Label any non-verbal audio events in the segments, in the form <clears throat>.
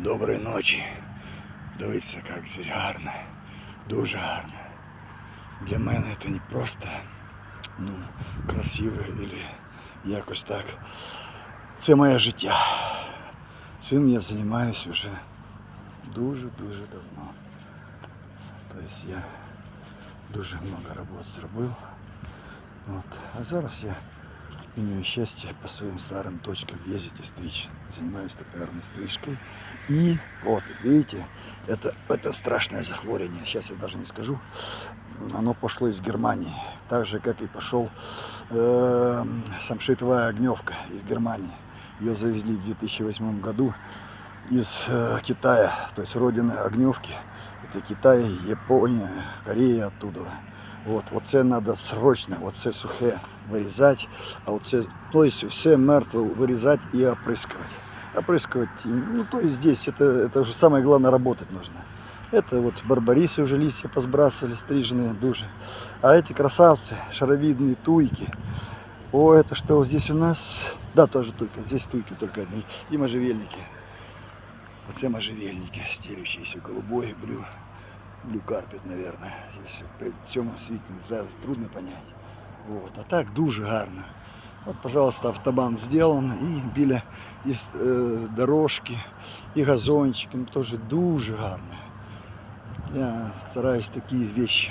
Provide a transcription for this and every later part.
Доброї ночі. Дивіться, як здесь гарно. Дуже гарно. Для мене це не просто ну, красиво или якось так. Це моє життя. Цим я займаюся вже дуже-дуже давно. Тобто я дуже много робот зробив. От. А зараз я имею счастье по своим старым точкам ездить и стричь. Занимаюсь топиарной стрижкой. И вот, видите, это, это страшное захворювание. Сейчас я даже не скажу. Оно пошло из Германии. Так же, как и пошел э, самшитовая огневка из Германии. Ее завезли в 2008 году из э, Китая, то есть родины огневки. Это Китай, Япония, Корея оттуда. От, оце треба срочно, оце сухе вирізати, а оце, то есть все мертве вирізати і оприскивать. Опрыскивать, ну то есть здесь это, это уже самое главное работать нужно. Это вот барбарисы уже листья посбрасывали, стриженные дуже. А эти красавцы, шаровидные туйки. О, это что вот здесь у нас? Да, тоже туйка. Здесь туйки только одни. И можжевельники. Вот все можжевельники, стелющиеся голубой, блю, блю карпет, наверное. Здесь при цьому світі зразу трудно понять. Вот. А так дуже гарно. Вот, пожалуйста, автобан сделан, и біля і, е, дорожки, і газончики, ну, тоже дуже гарно. Я стараюсь такие вещи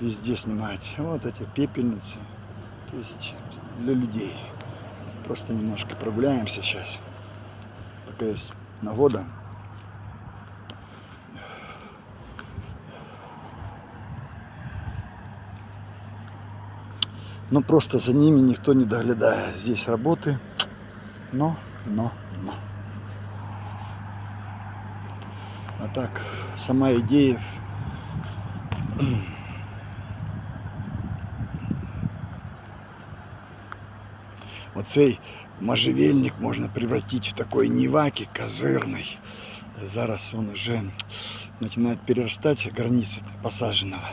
везде снимать. Вот эти пепельницы, то есть для людей. Просто немножко прогуляемся сейчас, пока есть нагода. Но просто за ними никто не доглядает. Здесь работы, но, но, но. А так, сама идея <clears throat> Оцей можжевельник можна превратить в такой ниваки козырный. Зараз он уже начинает перерастать границы посаженного.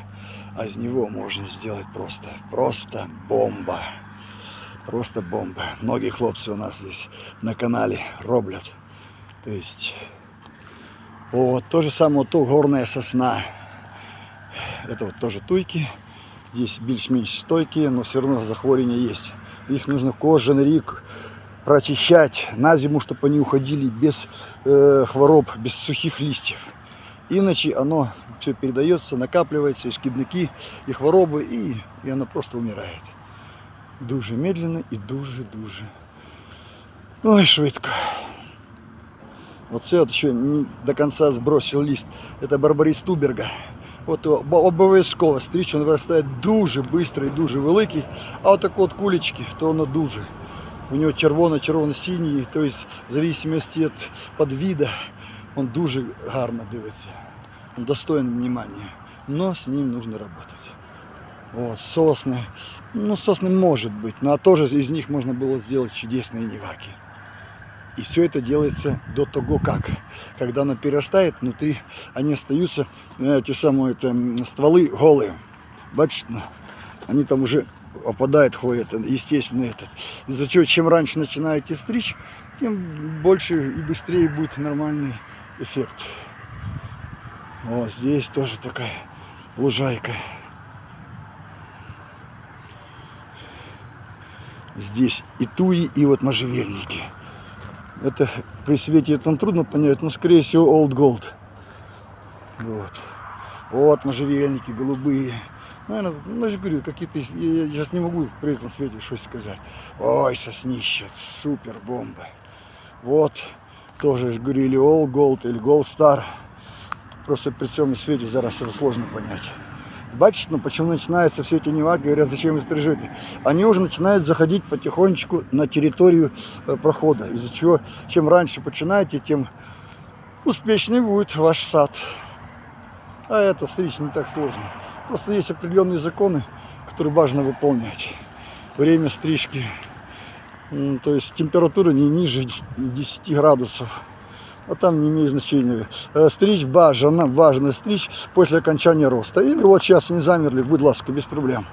А из него можно сделать просто, просто бомба. Просто бомба. Многие хлопцы у нас здесь на канале роблят. То есть, вот, то же самое то горная сосна. Это вот тоже туйки. Здесь більш-менш стойкие, но все равно захворювання есть. Их нужно кожен рік прочищать на зиму, чтобы они уходили без э, хвороб, без сухих листьев. Иначе оно все передается, накапливается, и шкідники, и хворобы, и, и оно просто умирает. Дуже медленно и дуже-дуже. Ой, швидко. Оце от ще не до конца сбросил лист. Это барбарис Туберга. От його бо- обов'язково стріч, він виростає дуже швидко і дуже великий. А от так от кулечки, то воно дуже. У нього червоно, червоно-синій, тобто в зависимості від подвіда, він дуже гарно дивиться. Достоин внимания. Но с ним нужно работать. Вот, сосны. Ну, сосны может быть, но тоже из них можно было сделать чудесные неваки. И все это делается до того, как. Когда оно перерастает, внутри они остаются, э, те самые это, стволы голые. Бачите, ну, они там уже опадают, ходят, э, естественно, этот. Из-за чего, чем раньше начинаете стричь, тем больше и быстрее будет нормальный эффект. Вот здесь тоже такая лужайка. Здесь и туи, и вот можжевельники. Это при свете это трудно понять, но скорее всего Old Gold. Вот. Вот можжевельники голубые. Наверное, ну, я же говорю, какие-то... Я сейчас не могу при этом свете что сказать. Ой, соснище, супер бомба. Вот, тоже ж говорю, или All Gold, или Gold Star. Просто при цьому свете зараз это сложно понять. Бачите, ну почему начинаются все эти неваки, говорят, зачем вы стрижете? Они уже начинают заходить потихонечку на территорию э, прохода. Из-за чего, чем раньше начинаете, тем успешнее будет ваш сад. А это стричь не так сложно. Просто есть определенные законы, которые важно выполнять. Время стрижки, то есть температура не ниже 10 градусов. А там не имеет значения. Э, Стричь бажано, важно стричь после окончания роста. Или вот сейчас не замерли, будь ласка, без проблем.